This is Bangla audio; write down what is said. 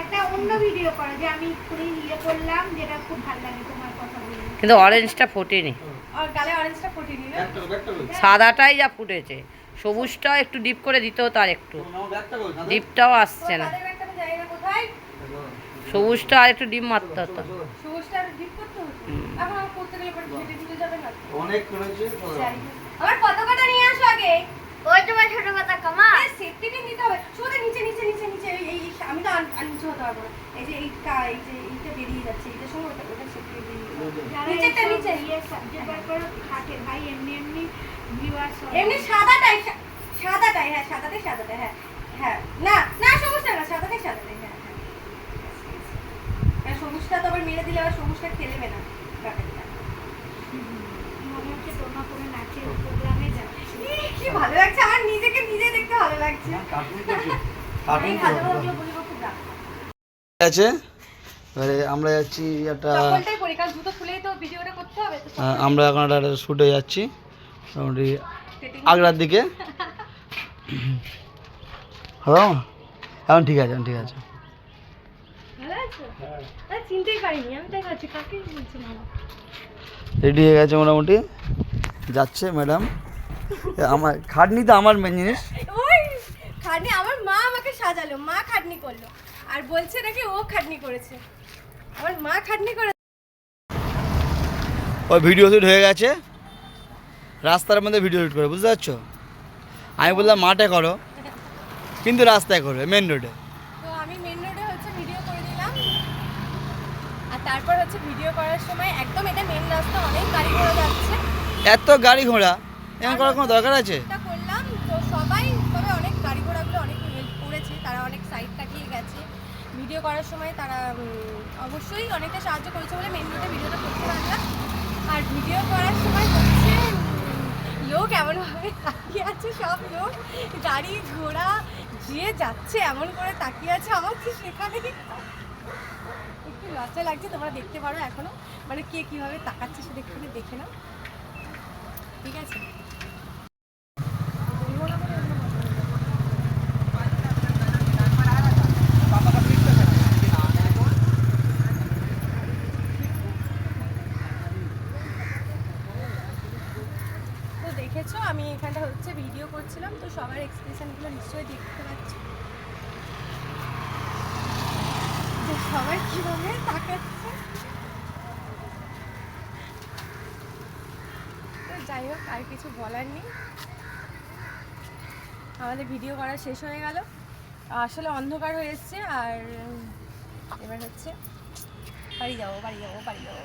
একটা অন্য ভিডিও করো যে আমি এক্ষুনি ইয়ে করলাম যেটা খুব ভালো লাগে তোমার কথা বলে। কিন্তু অরেঞ্জটা ফোটেনি। আর গালে অরেঞ্জটা ফুটিনি না? সাদাটাই যা ফুটেছে। সবুজটাও একটু ডিপ করে দিতে হতো আর একটু ডিপটাও আসছে না। সবুজটা আর একটু ডিপ মারতে হতো সবুজটা ডিপ করতে হতো এখন আমার করতে গেলে পরে ঘেটে ঘুটে যাবে না? অনেক করেছে নিয়ে আসো আগে? ওই তোমার ছোট কথা কামা সেফটি পিন হবে। পারব না। এই যে এইটা এই যে এইটা বেরিয়ে যাচ্ছে এইটার সঙ্গে ওটা ওটা সেফটি বেরিয়ে নিচেরটা নিচে। সাবজেক্ট ব্যাপার থাকে। ভাই এমনি এমনি ভিউয়ার্স এমনি সাদাটাই সাদাটাই হ্যাঁ সাদাটাই সাদাটাই হ্যাঁ হ্যাঁ। না না সবুজটা না সাদাটাই সাদাটাই হ্যাঁ হ্যাঁ। সবুজটা তো আবার মেরে দিলে আবার সবুজটা খেলবে না। ব্যাপারটা। মনে হচ্ছে তোমার কোনো নাচের প্রোগ্রামে যাচ্ছে। কি ভালো লাগছে। আমার নিজেকে নিজে দেখতে ভালো লাগছে। কার্টুন করছে কার্টুন ভালো ভালো বলিব খুব রাগ আছে? এবারে আমরা যাচ্ছি একটা আহ, আমরা এখন একটা শুটে যাচ্ছি মোটামুটি আগ্রার দিকে। মা? এখন ঠিক আছে এখন ঠিক আছে। রেডি হয়ে গেছে মোটামুটি। যাচ্ছে ম্যাডাম আমার খাটনি তো আমার মেন জিনিস। খাটনি আমার মা আমাকে সাজালো মা খাটনি করল। আর বলছে নাকি ও খাটনি করেছে। আমার মা খাটনি করে ওই ভিডিও শ্যুট হয়ে গেছে। রাস্তার মধ্যে ভিডিও শুট করে বুঝতে পারছ? আমি বললাম মাঠে করো। কিন্তু রাস্তায় করবে মেন রোডে তো আমি মেন রোডে হচ্ছে ভিডিও করে দিলাম। আর তারপর হচ্ছে ভিডিও করার সময় একদম এটা মেন রাস্তা অনেক গাড়ি ঘোড়া যাচ্ছে। এত গাড়ি ঘোড়া এমন করার কোনো দরকার আছে এটা করলাম তো সবাই তবে অনেক গাড়ি ঘোড়াগুলো অনেক হেল্প করেছে তারা অনেক সাইড কাটিয়ে গেছে ভিডিও করার সময় তারা অবশ্যই অনেকটা সাহায্য করেছে বলে মেন রোডে ভিডিওটা করতে পারলাম। আর ভিডিও করার সময় হচ্ছে লোক এমনভাবে তাকিয়ে আছে, সব লোক গাড়ি ঘোড়া যে যাচ্ছে এমন করে তাকিয়ে আছে আমার তো সেখানে একটু লজ্জা লাগছে, তোমরা দেখতে পারো এখনও। মানে কে কীভাবে তাকাচ্ছে সেটা একটু দেখে নাও। ঠিক আছে তো দেখেছ? আমি এখানটা হচ্ছে ভিডিও করছিলাম, তো সবার এক্সপ্রেশনগুলো নিশ্চয়ই দেখতে পাচ্ছ। সবাই কীভাবে তাকাচ্ছে? যাই হোক, আর কিছু বলার নেই। আমাদের ভিডিও করা শেষ হয়ে গেল। আসলে অন্ধকার হয়ে এসছে, আর এবার হচ্ছে বাড়ি যাব বাড়ি যাব বাড়ি যাব।